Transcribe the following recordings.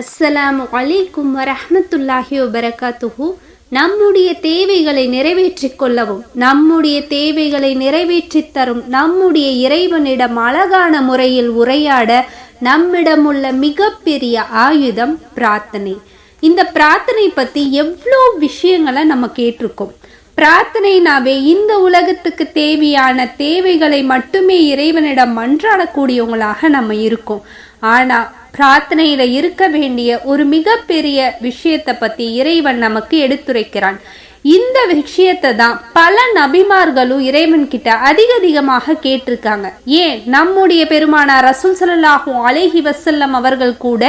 அஸ்ஸலாமு அலைக்கும் வரஹ்மத்துல்லாஹி வபரகாத்துஹு. நம்முடைய தேவைகளை நிறைவேற்றிக் கொள்ளவும் நம்முடைய தேவைகளை நிறைவேற்றி தரும் நம்முடைய இறைவனிடம் அழகான முறையில் உரையாட நம்மிடமுள்ள மிகப்பெரிய ஆயுதம் பிரார்த்தனை. இந்த பிரார்த்தனை பற்றி எவ்வளோ விஷயங்களை நம்ம கேட்டிருக்கோம். பிரார்த்தனைனாவே இந்த உலகத்துக்கு தேவையான தேவைகளை மட்டுமே இறைவனிடம் மன்றாடக்கூடியவங்களாக நம்ம இருக்கோம். ஆனால் பிரார்த்தனையில இருக்க வேண்டிய ஒரு மிகப்பெரிய விஷயத்தை பத்தி இறைவன் நமக்கு எடுத்துரைக்கிறான். இந்த விஷயத்தை தான் பல நபிமார்களும் இறைவன் கிட்ட அதிக அதிகமாக கேட்டிருக்காங்க. ஏன்? நம்முடைய பெருமானார் ரசூல் ஸல்லல்லாஹு அலேஹி வசல்லம் அவர்கள் கூட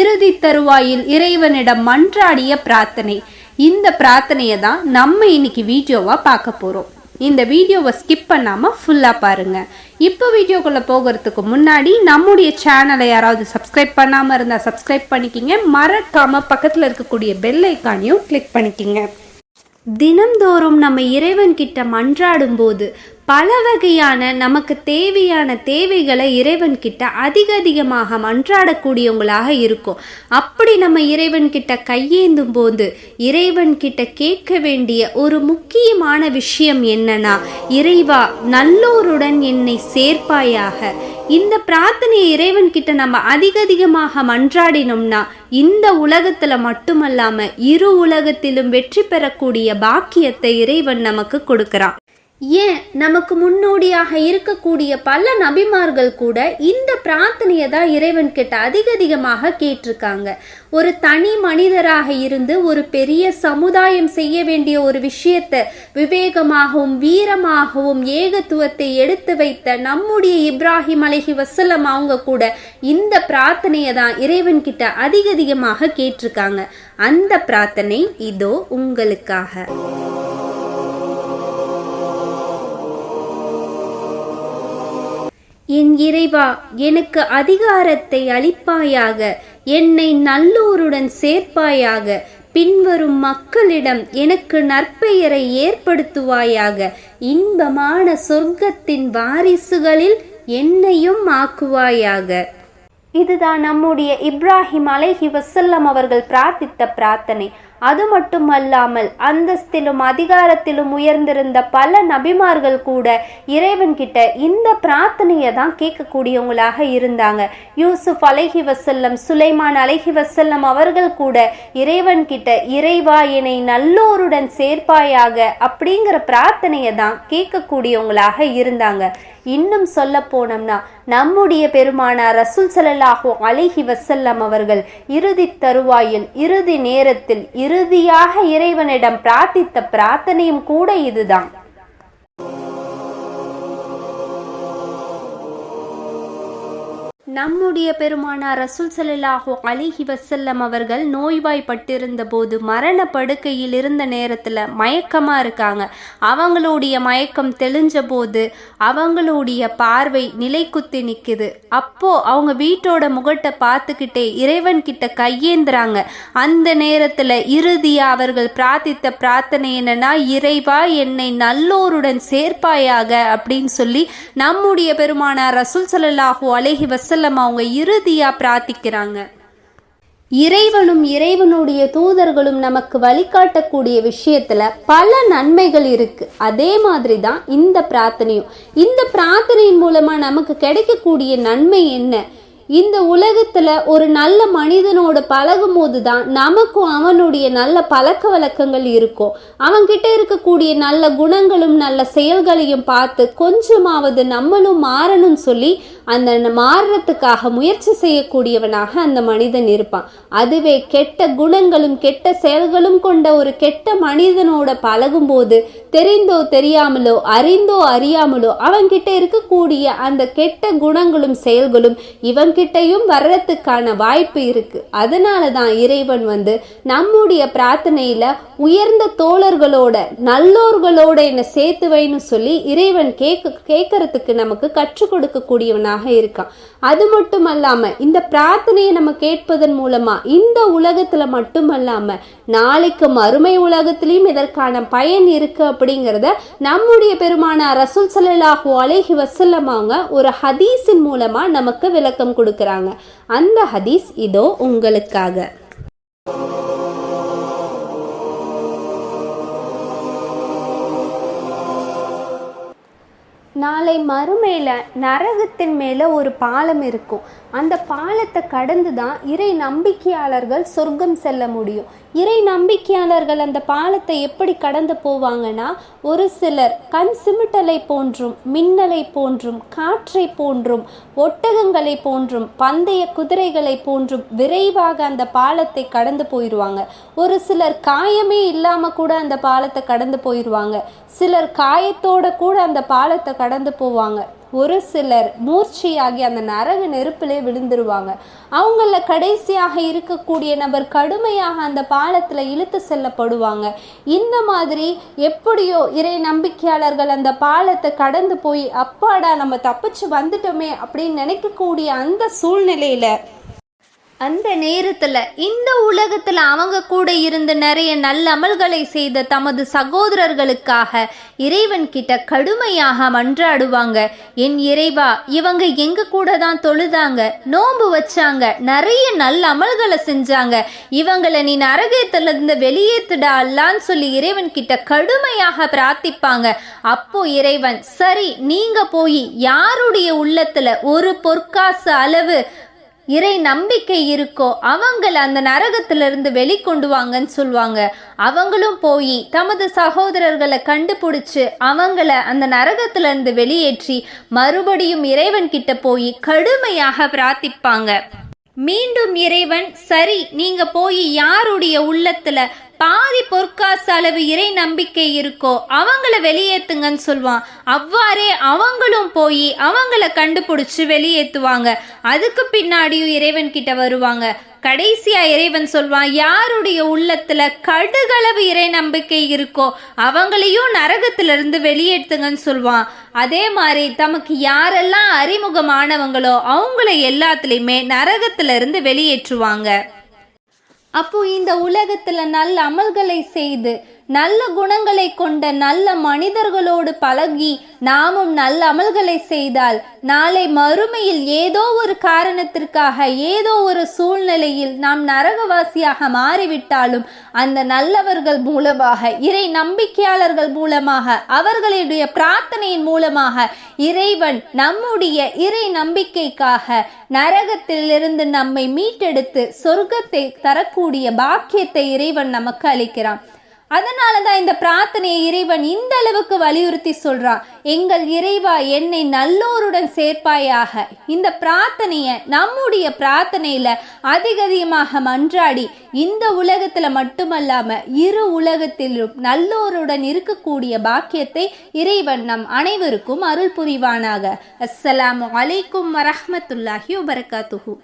இறுதி தருவாயில் இறைவனிடம் மன்றாடிய பிரார்த்தனை. இந்த பிரார்த்தனையை தான் நம்ம இன்னைக்கு வீடியோவா பார்க்க போறோம். இந்த வீடியோவை ஸ்கிப் பண்ணாமல் ஃபுல்லாக பாருங்கள் இப்போ வீடியோக்குள்ளே போகிறதுக்கு முன்னாடி நம்முடைய சேனலை யாராவது சப்ஸ்கிரைப் பண்ணாமல் இருந்தால் சப்ஸ்கிரைப் பண்ணிக்கிங்க. மறக்காமல் பக்கத்தில் இருக்கக்கூடிய பெல் ஐக்கானையும் கிளிக் பண்ணிக்கிங்க. தினம்தோறும் நம்ம இறைவன்கிட்ட மன்றாடும் போது பல வகையான நமக்கு தேவையான தேவைகளை இறைவன்கிட்ட அதிக அதிகமாக மன்றாடக்கூடியவங்களாக இருக்கும். அப்படி நம்ம இறைவன்கிட்ட கையேந்தும் போது இறைவன்கிட்ட கேட்க வேண்டிய ஒரு முக்கியமான விஷயம் என்னன்னா இறைவா நல்லோருடன் என்னை சேர்ப்பாயாக. இந்த பிரார்த்தனையை இறைவன் கிட்ட நம்ம அதிக அதிகமாக மன்றாடினோம்னா இந்த உலகத்துல மட்டுமல்லாம இரு உலகத்திலும் வெற்றி பெறக்கூடிய பாக்கியத்தை இறைவன் நமக்கு கொடுக்கிறான். ஏன் நமக்கு முன்னோடியாக இருக்கக்கூடிய பல நபிமார்கள் கூட இந்த பிரார்த்தனையை தான் இறைவன் கிட்ட அதிக அதிகமாக கேட்டிருக்காங்க. ஒரு தனி மனிதராக இருந்து ஒரு பெரிய சமுதாயம் செய்ய வேண்டிய ஒரு விஷயத்தை விவேகமாகவும் வீரமாகவும் ஏகத்துவத்தை எடுத்து வைத்த நம்முடைய இப்ராஹிம் அலஹி வசல்லம் அவங்க கூட இந்த பிரார்த்தனையை தான் இறைவன் கிட்ட அதிக அதிகமாக கேட்டிருக்காங்க. அந்த பிரார்த்தனை இதோ உங்களுக்காக. என் இறைவா எனக்கு அதிகாரத்தை அளிப்பாயாக என்னை நல்லோருடன் சேர்ப்பாயாக பின்வரும் மக்களிடம் எனக்கு நற்பெயரை ஏற்படுத்துவாயாக இன்பமான சொர்க்கத்தின் வாரிசுகளில் என்னையும் ஆக்குவாயாக. இதுதான் நம்முடைய இப்ராஹிம் அலைஹி வசல்லம் அவர்கள் பிரார்த்தித்த பிரார்த்தனை. அது மட்டுமல்லாமல் அந்தஸ்திலும் அதிகாரத்திலும் உயர்ந்திருந்த பல நபிமார்கள் கூட இறைவன் கிட்ட இந்த பிரார்த்தனையை தான் கேட்கக்கூடியவங்களாக இருந்தாங்க. யூசுப் அலைஹி வசல்லம் சுலைமான் அலைஹி வசல்லம் அவர்கள் கூட இறைவன் கிட்ட இறைவா என்னை நல்லோருடன் சேர்ப்பாயாக அப்படிங்கிற பிரார்த்தனையை தான் கேட்கக்கூடியவங்களாக இருந்தாங்க. இன்னும் சொல்ல போனோம்னா நம்முடைய பெருமானார் ரசூல் ஸல்லல்லாஹு அலைஹி வசல்லம் அவர்கள் இறுதி தருவாயில் இறுதி நேரத்தில் இறுதியாக இறைவனிடம் பிரார்த்தித்த பிரார்த்தனையும் கூட இதுதான். நம்முடைய பெருமானார் ரசூல் ஸல்லல்லாஹு அலிஹி வசல்லம் அவர்கள் நோய்வாய்ப்பட்டிருந்த போது மரண படுக்கையில் இருந்த நேரத்தில் மயக்கமாக இருக்காங்க. அவங்களுடைய மயக்கம் தெளிஞ்ச போது அவங்களுடைய பார்வை நிலை குத்தி நிற்குது அப்போ அவங்க வீட்டோட முகட்டை பார்த்துக்கிட்டே இறைவன் கிட்ட கையேந்துறாங்க. அந்த நேரத்தில் இறுதியாக அவர்கள் பிரார்த்தித்த பிரார்த்தனை என்னன்னா இறைவா என்னை நல்லோருடன் சேர்ப்பாயாக அப்படின்னு சொல்லி நம்முடைய பெருமானார் ரசூல் சல்லாஹூ அலிஹி வசல்லம் வஸல்லம் அவங்க இறுதியா பிரார்த்திக்கிறாங்க. இறைவனும் இறைவனுடைய தூதர்களும் நமக்கு வழிகாட்டக்கூடிய விஷயத்துல பல நன்மைகள் இருக்கு. அதே மாதிரி தான் இந்த பிரார்த்தனையும். இந்த பிரார்த்தனையின் மூலமா நமக்கு கிடைக்கக்கூடிய நன்மை என்ன? இந்த உலகத்துல ஒரு நல்ல மனிதனோட பழகும் போது தான் நமக்கும் அவனுடைய நல்ல பழக்க வழக்கங்கள் இருக்கும். அவன்கிட்ட இருக்கக்கூடிய நல்ல குணங்களும் நல்ல செயல்களையும் பார்த்து கொஞ்சமாவது நம்மளும் மாறணும்னு சொல்லி அந்த மாறுறதுக்காக முயற்சி செய்யக்கூடியவனாக அந்த மனிதன் இருப்பான். அதுவே கெட்ட குணங்களும் கெட்ட செயல்களும் கொண்ட ஒரு கெட்ட மனிதனோட பழகும்போது தெரிந்தோ தெரியாமலோ அறிந்தோ அறியாமலோ அவன்கிட்ட இருக்கக்கூடிய அந்த கெட்ட குணங்களும் செயல்களும் இவன் இவன்கிட்டயும் வர்றதுக்கான வாய்ப்பு இருக்கு. அதனால தான் இறைவன் வந்து நம்முடைய பிரார்த்தனையில உயர்ந்த தோழர்களோட நல்லோர்களோட என்னை சேர்த்து வைன்னு சொல்லி இறைவன் கேட்க கேட்கறதுக்கு நமக்கு கற்றுக் கொடுக்கக்கூடியவனாக இருக்கான். அது மட்டும் அல்லாமல் இந்த பிரார்த்தனையை நம்ம கேட்பதன் மூலமா இந்த உலகத்துல மட்டுமல்லாம நாளைக்கு மறுமை உலகத்திலையும் இதற்கான பயன் இருக்கு அப்படிங்கிறத நம்முடைய பெருமான ரசூல் சல்லாஹூ அலேஹி வஸல்லம் அவங்க ஒரு ஹதீஸின் மூலமா நமக்கு விளக்கம் கொடுக்குறாங்க. அந்த ஹதீஸ் இதோ உங்களுக்காக. நாளை மறுமையில் நரகத்தின் மேலே ஒரு பாலம் இருக்கும். அந்த பாலத்தை கடந்து தான் இறை நம்பிக்கையாளர்கள் சொர்க்கம் செல்ல முடியும். இறை நம்பிக்கையாளர்கள் அந்த பாலத்தை எப்படி கடந்து போவாங்கன்னா ஒரு சிலர் கண் சிமிட்டலை போன்றும் மின்னலை போன்றும் காற்றை போன்றும் ஒட்டகங்களை போன்றும் பந்தய குதிரைகளை போன்றும் விரைவாக அந்த பாலத்தை கடந்து போயிடுவாங்க. ஒரு சிலர் காயமே இல்லாமல் கூட அந்த பாலத்தை கடந்து போயிடுவாங்க. சிலர் காயத்தோட கூட அந்த பாலத்தை கடந்து போவாங்க. ஒரு சிலர் மூர்ச்சியாகி அந்த நரக நெருப்பிலே விழுந்துருவாங்க. அவங்கள கடைசியாக இருக்கக்கூடிய நபர் கடுமையாக அந்த பாலத்தில் இழுத்து செல்லப்படுவாங்க. இந்த மாதிரி எப்படியோ இறை நம்பிக்கையாளர்கள் அந்த பாலத்தை கடந்து போய் அப்பாடா நம்ம தப்பிச்சு வந்துட்டோமே அப்படின்னு நினைக்கக்கூடிய அந்த சூழ்நிலையில் அந்த நேரத்தில் இந்த உலகத்தில் அவங்க கூட இருந்து நிறைய நல்ல அமல்களை செய்த தமது சகோதரர்களுக்காக இறைவன் கிட்ட கடுமையாக மன்றாடுவாங்க. என் இறைவா இவங்க எங்க கூட தான் தொழுதாங்க நோன்பு வச்சாங்க நிறைய நல்ல அமல்களை செஞ்சாங்க. இவங்களை நீ நரகத்திலிருந்து வெளியேத்துடா அல்லான்னு சொல்லி இறைவன் கிட்ட கடுமையாக பிரார்த்திப்பாங்க. அப்போ இறைவன் சரி நீங்க போய் யாருடைய உள்ளத்துல ஒரு பொற்காசு அளவு இறை நம்பிக்கை இருக்கோ அவங்கள அந்த நரகத்திலிருந்து வெளிக்கொண்டு வாங்கன்னு சொல்லுவாங்க. அவங்களும் போய் தமது சகோதரர்களை கண்டுபிடிச்சு அவங்கள அந்த நரகத்திலிருந்து வெளியேற்றி மறுபடியும் இறைவன் கிட்ட போய் கடுமையாக பிரார்த்திப்பாங்க. மீண்டும் இறைவன் சரி நீங்க போய் யாருடைய உள்ளத்துல பாதி பொற்காசு அளவு இறை நம்பிக்கை இருக்கோ அவங்கள வெளியேத்துங்கன்னு சொல்லுவான் அவ்வாறே அவங்களும் போய் அவங்கள கண்டுபிடிச்சு வெளியேற்றுவாங்க அதுக்கு பின்னாடியும் இறைவன் கிட்ட வருவாங்க. கடைசியா இறைவன் சொல்வான் யாருடைய உள்ளத்துல கடுகளவு இறை நம்பிக்கை இருக்கோ அவங்களையும் நரகத்திலிருந்து வெளியேற்றுங்கன்னு சொல்வான். அதே மாதிரி தமக்கு யாரெல்லாம் அறிமுகமானவங்களோ அவங்கள எல்லாத்துலேயுமே நரகத்திலிருந்து வெளியேற்றுவாங்க. அப்போ இந்த உலகத்துல நல்ல அமல்களை செய்து நல்ல குணங்களை கொண்ட நல்ல மனிதர்களோடு பழகி நாமும் நல்ல அமல்களை செய்தால் நாளை மறுமையில் ஏதோ ஒரு காரணத்திற்காக ஏதோ ஒரு சூழ்நிலையில் நாம் நரகவாசியாக மாறிவிட்டாலும் அந்த நல்லவர்கள் மூலமாக இறை நம்பிக்கையாளர்கள் மூலமாக அவர்களுடைய பிரார்த்தனையின் மூலமாக இறைவன் நம்முடைய இறை நம்பிக்கைக்காக நரகத்திலிருந்து நம்மை மீட்டெடுத்து சொர்க்கத்தை தரக்கூடிய பாக்கியத்தை இறைவன் நமக்கு அளிக்கிறான். அதனால தான் இந்த பிரார்த்தனையை இறைவன் இந்த அளவுக்கு வலியுறுத்தி சொல்றான். எங்கள் இறைவா என்னை நல்லோருடன் சேர்ப்பாயாக. இந்த பிரார்த்தனையை நம்முடைய பிரார்த்தனையில அதிக அதிகமாக மன்றாடி இந்த உலகத்துல மட்டுமல்லாம இரு உலகத்திலும் நல்லோருடன் இருக்கக்கூடிய பாக்கியத்தை இறைவன் நம் அனைவருக்கும் அருள் புரிவானாக. அஸ்ஸலாமு அலைக்கும் வரஹமத்துல்லாஹி வபரகாத்துஹூ.